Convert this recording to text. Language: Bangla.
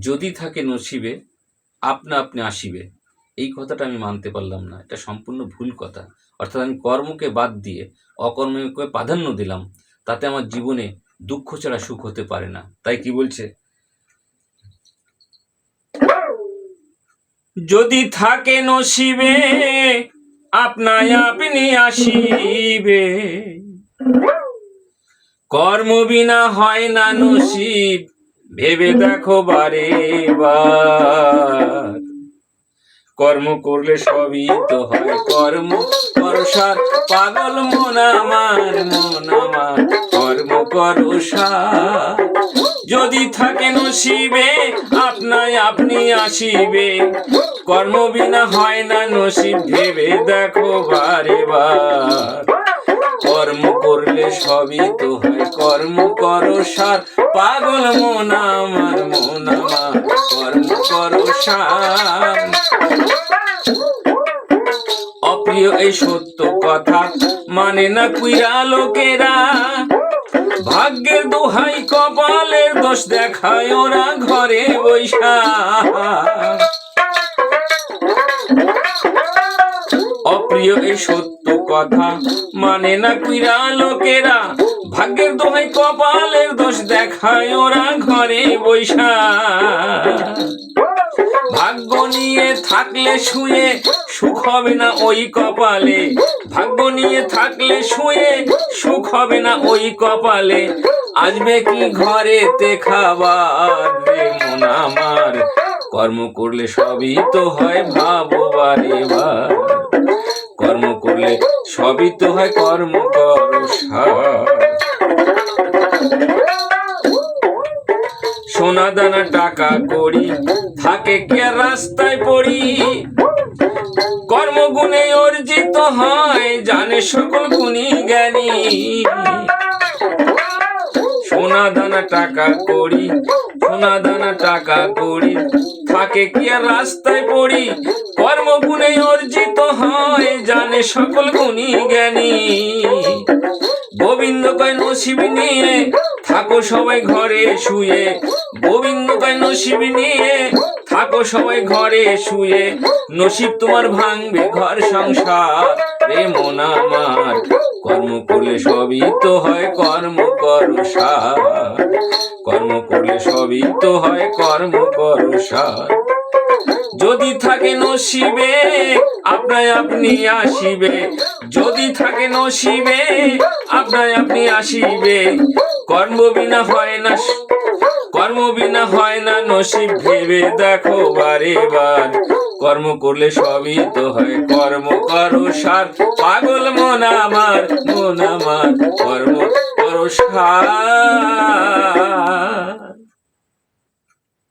যদি থাকে নসিবে, আপনা আপনি আসিবে। এই কথাটা আমি মানতে পারলাম না। এটা সম্পূর্ণ ভুল কথা। অর্থাৎ আমি কর্মকে বাদ দিয়ে অকর্মকে প্রাধান্য দিলাম, তাতে আমার জীবনে দুঃখ ছাড়া সুখ হতে পারে না। তাই কি বলছে? যদি থাকে নসিবে, আপনায় আপনি আসিবে। কর্ম বিনা হয় না নসিব। ভেবে দেখো বারে কর্ম করলে সবই তো হয় কর্ম। করসার পাগল মন আমার মন আমার। কর্ম করসার যদি থাকে নসিবে, আপনায় আপনি আসিবে। কর্ম বিনা হয় না নসিব, ভেবে দেখো বারে বার। কর্ম করলে সবই তো হয়। কর্ম করো সার, পাগল মন আমার, মন কর্ম করো সার। অপ্রিয় এই সত্য কথা মানে না কুইরা লোকেরা? ভাগ্যের দোহাই কপালের দোষ দেখায় ওরা ঘরে বৈশা অপ্রিয় এই সত্য কথা। মানে না কুইরা লোকেরা, ভাগ্যের দোহাই কপালের দোষ দেখায় ওরা ঘরে বৈশা। ভাগ্য নিয়ে থাকলে শুয়ে সুখ হবে না ওই কপালে। ভাগ্য নিয়ে থাকলে শুয়ে সুখ হবে না ওই কপালে। আসবে কি ঘরেতে খাবার মন আমার? কর্ম করলে সবই তো হয় ভাবো। বারে বার কর্ম করলে সবই তো হয় কর্ম কর সোনা দানা টাকা করি, থাকে কে রাস্তায় পড়ি? কর্মগুণে অর্জিত হয়, জানে সকল গুণী জ্ঞানী। সোনা দানা টাকা করি সোনা দানা টাকা করি। থাকে কি আর রাস্তায় পড়ি? কর্মগুণে অর্জিত হয়, জানে সকল গুণী জ্ঞানী। গোবিন্দ কয়, নসিব নিয়ে থাকো সবাই ঘরে শুয়ে। গোবিন্দ কয়, নসিব নিয়ে থাকো সবাই ঘরে শুয়ে। নসিব তোমার ভাঙবে ঘর সংসার। রে মন আমার। কর্ম করলে সবই তো হয় কর্ম করো কর্ম করলে সবই তো হয় কর্ম করো যদি থাকে নসিবে আপনায় আপনি আসিবে। যদি থাকে নসিবে আপনায় আপনি আসিবে। কর্ম বিনা হয় না, কর্ম বিনা হয় না, নসিব ভেবে দেখো বারে বার কর্ম করলে সবই তো হয়। কর্ম করো সার, পাগল মন আমার মন আমার, কর্ম করো সার।